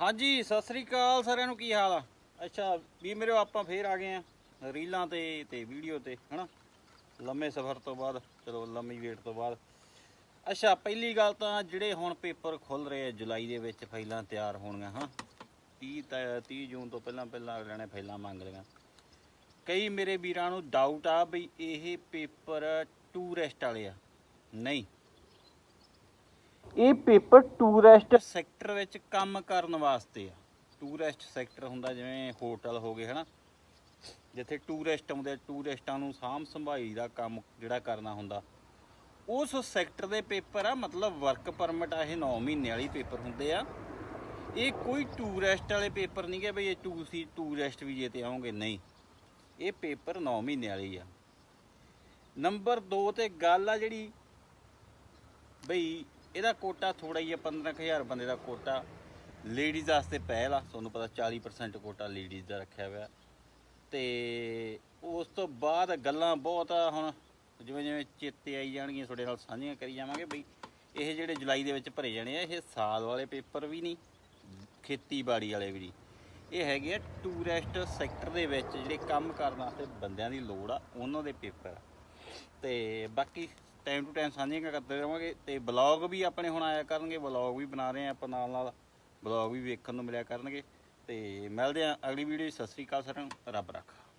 ਹਾਂਜੀ, ਸਤਿ ਸ੍ਰੀ ਅਕਾਲ ਸਾਰਿਆਂ ਨੂੰ, ਕੀ ਹਾਲ ਆ? ਅੱਛਾ, ਵੀ ਮੇਰੇ ਆਪਾਂ ਫੇਰ ਆ ਗਏ ਆ ਰੀਲਾਂ ਤੇ ਤੇ ਵੀਡੀਓ ਤੇ, ਹਨਾ? ਲੰਮੇ ਸਫ਼ਰ ਤੋਂ ਬਾਅਦ, ਚਲੋ ਲੰਮੀ ਵੇਟ ਤੋਂ ਬਾਅਦ। ਅੱਛਾ, ਪਹਿਲੀ ਗੱਲ ਤਾਂ ਜਿਹੜੇ ਹੁਣ ਪੇਪਰ ਖੁੱਲ ਰਹੇ ਆ ਜੁਲਾਈ ਦੇ ਵਿੱਚ ਫਾਈਲਾਂ ਤਿਆਰ ਹੋਣਗੀਆਂ ਹਨਾ 30 ਤਾਂ 30 ਜੂਨ ਤੋਂ ਪਹਿਲਾਂ ਪਹਿਲਾਂ ਅਗਲਿਆਂ ਨੇ ਫਾਈਲਾਂ ਮੰਗ ਲਈਆਂ। ਕਈ ਮੇਰੇ ਵੀਰਾਂ ਨੂੰ ਡਾਊਟ ਆ ਵੀ ਇਹ ਪੇਪਰ ਟੂਰਿਸਟ ਵਾਲੇ ਆ। ਨਹੀਂ ਇਹ ਪੇਪਰ ਟੂਰਿਸਟ ਸੈਕਟਰ ਵਿੱਚ ਕੰਮ ਕਰਨ ਵਾਸਤੇ ਆ। ਟੂਰਿਸਟ ਸੈਕਟਰ ਹੁੰਦਾ ਜਿਵੇਂ ਹੋਟਲ ਹੋ ਗਏ, ਹਨਾ? ਜਿੱਥੇ ਟੂਰਿਸਟ ਆਉਂਦੇ ਟੂਰਿਸਟਾਂ ਨੂੰ ਸਾਂਭ ਸੰਭਾਈ ਦਾ ਕੰਮ ਜਿਹੜਾ ਕਰਨਾ ਹੁੰਦਾ। ਉਸ ਸੈਕਟਰ ਦੇ ਪੇਪਰ ਆ, ਮਤਲਬ ਵਰਕ ਪਰਮਿਟ ਆ, ਇਹ 9 ਮਹੀਨੇ ਵਾਲੀ ਪੇਪਰ ਹੁੰਦੇ ਆ। ਇਹ ਕੋਈ ਟੂਰਿਸਟ ਵਾਲੇ ਪੇਪਰ ਨਹੀਂ ਗਿਆ ਬਈ ਇਹ ਟੂ ਸੀ, ਟੂਰਿਸਟ ਵੀਜ਼ੇ ਤੇ ਆਉਂਗੇ ਨਹੀਂ। ਇਹ ਪੇਪਰ 9 ਮਹੀਨੇ ਵਾਲੀ ਆ। ਨੰਬਰ 2 ਤੇ ਗੱਲ ਆ ਜਿਹੜੀ, ਬਈ ਇਹਦਾ ਕੋਟਾ ਥੋੜਾ ਹੀ ਆ 15000 ਬੰਦੇ ਦਾ ਕੋਟਾ। ਲੇਡੀਜ਼ ਵਾਸਤੇ ਪਹਿਲ ਆ, ਤੁਹਾਨੂੰ ਪਤਾ 40% ਕੋਟਾ ਲੇਡੀਜ਼ ਦਾ ਰੱਖਿਆ ਹੋਇਆ। ਤੇ ਉਸ ਤੋਂ ਬਾਅਦ ਗੱਲਾਂ ਬਹੁਤ ਆ, ਹੁਣ ਜਿਵੇਂ ਜਿਵੇਂ ਚੇਤੇ ਆਈ ਜਾਣਗੀਆਂ, ਤੁਹਾਡੇ ਨਾਲ ਸਾਂਝੀਆਂ ਕਰੀ ਜਾਵਾਂਗੇ ਬਈ। ਇਹ ਜਿਹੜੇ ਜੁਲਾਈ ਦੇ ਵਿੱਚ ਭਰੇ ਜਾਣੇ ਆ, ਇਹ ਸਾਲ ਵਾਲੇ ਪੇਪਰ ਵੀ ਨਹੀਂ, ਖੇਤੀਬਾੜੀ ਵਾਲੇ ਵੀ ਨਹੀਂ। ਇਹ ਹੈਗੇ ਆ ਟੂਰਿਸਟ ਸੈਕਟਰ ਦੇ ਵਿੱਚ ਜਿਹੜੇ ਕੰਮ ਕਰਨ ਵਾਸਤੇ ਬੰਦਿਆਂ ਦੀ ਲੋੜ ਆ, ਉਹਨਾਂ ਦੇ ਪੇਪਰ ਆ। ਤੇ ਬਾਕੀ ਟਾਈਮ ਟੂ ਟਾਈਮ ਸਾਂਝੀਆਂ ਕਰਦੇ ਰਹਾਂਗੇ ਤੇ ਬਲੌਗ ਵੀ ਆਪਣੇ ਹੁਣ ਆਇਆ ਕਰਨਗੇ, ਬਲੌਗ ਵੀ ਬਣਾ ਰਹੇ ਆ ਆਪਾਂ ਨਾਲ ਨਾਲ, ਬਲੌਗ ਵੀ ਵੇਖਣ ਨੂੰ ਮਿਲਿਆ ਕਰਨਗੇ ਤੇ ਮਿਲਦੇ ਆ ਅਗਲੀ ਵੀਡੀਓ ਸਤਿ ਸ੍ਰੀ ਅਕਾਲ ਸਾਰਿਆਂ ਨੂੰ, ਰੱਬ ਰੱਖਾ।